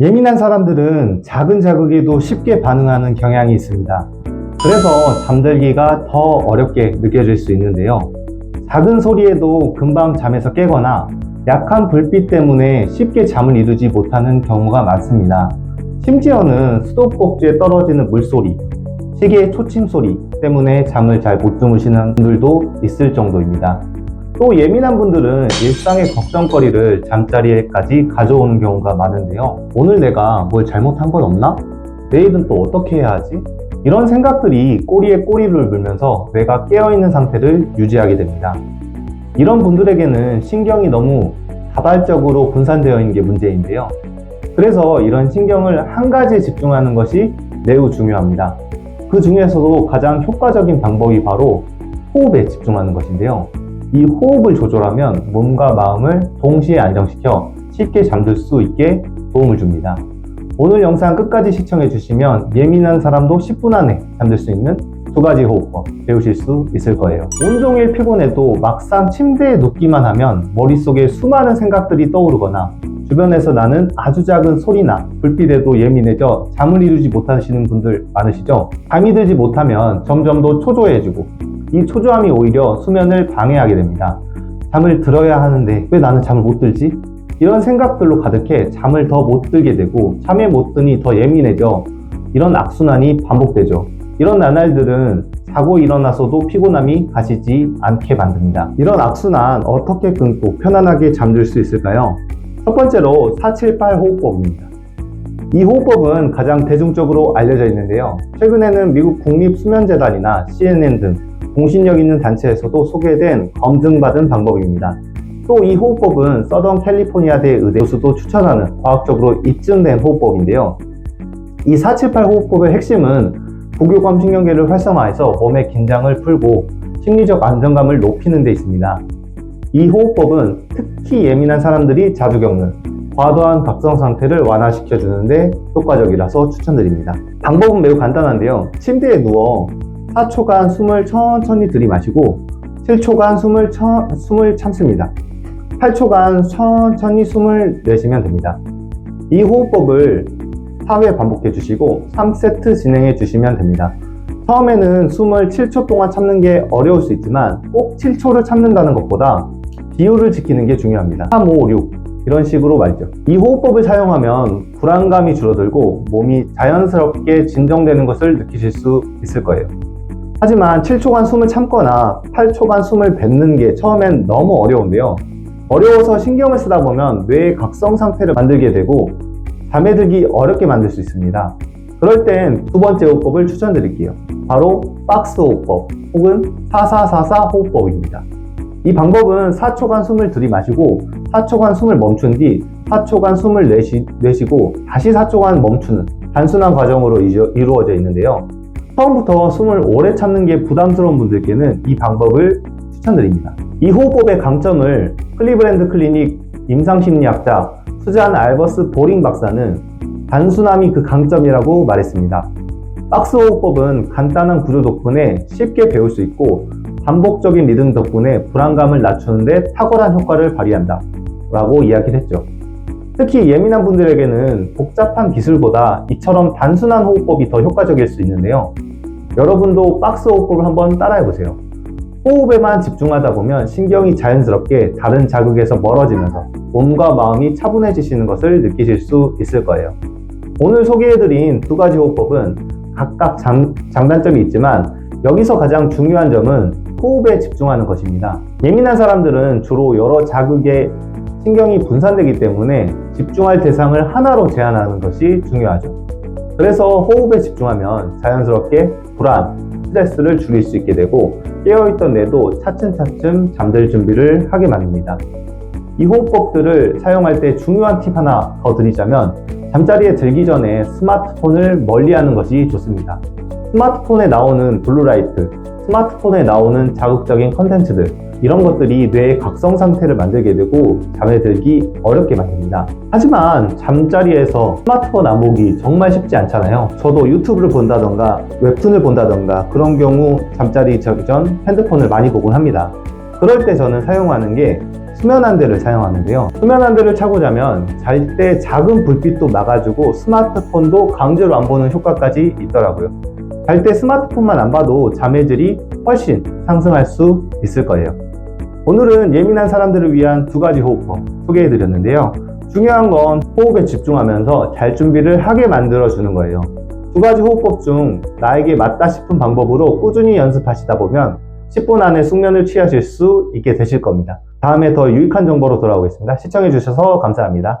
예민한 사람들은 작은 자극에도 쉽게 반응하는 경향이 있습니다. 그래서 잠들기가 더 어렵게 느껴질 수 있는데요. 작은 소리에도 금방 잠에서 깨거나 약한 불빛 때문에 쉽게 잠을 이루지 못하는 경우가 많습니다. 심지어는 수도꼭지에 떨어지는 물소리, 시계의 초침 소리 때문에 잠을 잘 못 주무시는 분들도 있을 정도입니다. 또 예민한 분들은 일상의 걱정거리를 잠자리에까지 가져오는 경우가 많은데요. 오늘 내가 뭘 잘못한 건 없나? 내일은 또 어떻게 해야 하지? 이런 생각들이 꼬리에 꼬리를 물면서 뇌가 깨어있는 상태를 유지하게 됩니다. 이런 분들에게는 신경이 너무 다발적으로 분산되어 있는 게 문제인데요. 그래서 이런 신경을 한 가지에 집중하는 것이 매우 중요합니다. 그 중에서도 가장 효과적인 방법이 바로 호흡에 집중하는 것인데요. 이 호흡을 조절하면 몸과 마음을 동시에 안정시켜 쉽게 잠들 수 있게 도움을 줍니다. 오늘 영상 끝까지 시청해 주시면 예민한 사람도 10분 안에 잠들 수 있는 두 가지 호흡법 배우실 수 있을 거예요. 온종일 피곤해도 막상 침대에 눕기만 하면 머릿속에 수많은 생각들이 떠오르거나 주변에서 나는 아주 작은 소리나 불빛에도 예민해져 잠을 이루지 못하시는 분들 많으시죠? 잠이 들지 못하면 점점 더 초조해지고 이 초조함이 오히려 수면을 방해하게 됩니다. 잠을 들어야 하는데 왜 나는 잠을 못 들지? 이런 생각들로 가득해 잠을 더 못 들게 되고 잠에 못 드니 더 예민해져 이런 악순환이 반복되죠. 이런 나날들은 자고 일어나서도 피곤함이 가시지 않게 만듭니다. 이런 악순환 어떻게 끊고 편안하게 잠들 수 있을까요? 첫 번째로 478 호흡법입니다. 이 호흡법은 가장 대중적으로 알려져 있는데요. 최근에는 미국 국립수면재단이나 CNN 등 공신력 있는 단체에서도 소개된 검증받은 방법입니다. 또 이 호흡법은 서던 캘리포니아대 의대 교수도 추천하는 과학적으로 입증된 호흡법인데요. 이 478 호흡법의 핵심은 부교감 신경계를 활성화해서 몸의 긴장을 풀고 심리적 안정감을 높이는 데 있습니다. 이 호흡법은 특히 예민한 사람들이 자주 겪는 과도한 각성 상태를 완화시켜 주는데 효과적이라서 추천드립니다. 방법은 매우 간단한데요. 침대에 누워 4초간 숨을 천천히 들이마시고 7초간 숨을, 천, 숨을 참습니다. 8초간 천천히 숨을 내쉬면 됩니다. 이 호흡법을 4회 반복해 주시고 3세트 진행해 주시면 됩니다. 처음에는 숨을 7초 동안 참는 게 어려울 수 있지만 꼭 7초를 참는다는 것보다 비율을 지키는 게 중요합니다. 3, 5, 6 이런 식으로 말이죠. 이 호흡법을 사용하면 불안감이 줄어들고 몸이 자연스럽게 진정되는 것을 느끼실 수 있을 거예요. 하지만 7초간 숨을 참거나 8초간 숨을 뱉는 게 처음엔 너무 어려운데요. 어려워서 신경을 쓰다 보면 뇌의 각성 상태를 만들게 되고 잠에 들기 어렵게 만들 수 있습니다. 그럴 땐 두 번째 호흡법을 추천드릴게요. 바로 박스 호흡법 혹은 4444 호흡법입니다. 이 방법은 4초간 숨을 들이마시고 4초간 숨을 멈춘 뒤 4초간 숨을 내쉬, 내쉬고 다시 4초간 멈추는 단순한 과정으로 이루- 이루어져 있는데요. 처음부터 숨을 오래 참는 게 부담스러운 분들께는 이 방법을 추천드립니다. 이 호흡법의 강점을 클리브랜드 클리닉 임상심리학자 수잔 알버스 보링 박사는 단순함이 그 강점이라고 말했습니다. 박스 호흡법은 간단한 구조 덕분에 쉽게 배울 수 있고 반복적인 리듬 덕분에 불안감을 낮추는데 탁월한 효과를 발휘한다. 라고 이야기를 했죠. 특히 예민한 분들에게는 복잡한 기술보다 이처럼 단순한 호흡법이 더 효과적일 수 있는데요. 여러분도 박스 호흡법을 한번 따라해 보세요. 호흡에만 집중하다 보면 신경이 자연스럽게 다른 자극에서 멀어지면서 몸과 마음이 차분해지시는 것을 느끼실 수 있을 거예요. 오늘 소개해드린 두 가지 호흡법은 각각 장, 장단점이 있지만 여기서 가장 중요한 점은 호흡에 집중하는 것입니다. 예민한 사람들은 주로 여러 자극에 신경이 분산되기 때문에 집중할 대상을 하나로 제한하는 것이 중요하죠. 그래서 호흡에 집중하면 자연스럽게 불안, 스트레스를 줄일 수 있게 되고 깨어있던 뇌도 차츰차츰 잠들 준비를 하게 만듭니다. 이 호흡법들을 사용할 때 중요한 팁 하나 더 드리자면 잠자리에 들기 전에 스마트폰을 멀리하는 것이 좋습니다. 스마트폰에 나오는 블루라이트, 스마트폰에 나오는 자극적인 컨텐츠들 이런 것들이 뇌의 각성 상태를 만들게 되고 잠에 들기 어렵게 만듭니다. 하지만 잠자리에서 스마트폰 안 보기 정말 쉽지 않잖아요. 저도 유튜브를 본다던가 웹툰을 본다던가 그런 경우 잠자리 자기 전 핸드폰을 많이 보곤 합니다. 그럴 때 저는 사용하는 게 수면 안대를 사용하는데요. 수면 안대를 차고 자면 잘 때 작은 불빛도 막아주고 스마트폰도 강제로 안 보는 효과까지 있더라고요. 잘 때 스마트폰만 안 봐도 잠의 질이 훨씬 상승할 수 있을 거예요. 오늘은 예민한 사람들을 위한 두 가지 호흡법 소개해 드렸는데요. 중요한 건 호흡에 집중하면서 잘 준비를 하게 만들어 주는 거예요. 두 가지 호흡법 중 나에게 맞다 싶은 방법으로 꾸준히 연습하시다 보면 10분 안에 숙면을 취하실 수 있게 되실 겁니다. 다음에 더 유익한 정보로 돌아오겠습니다. 시청해 주셔서 감사합니다.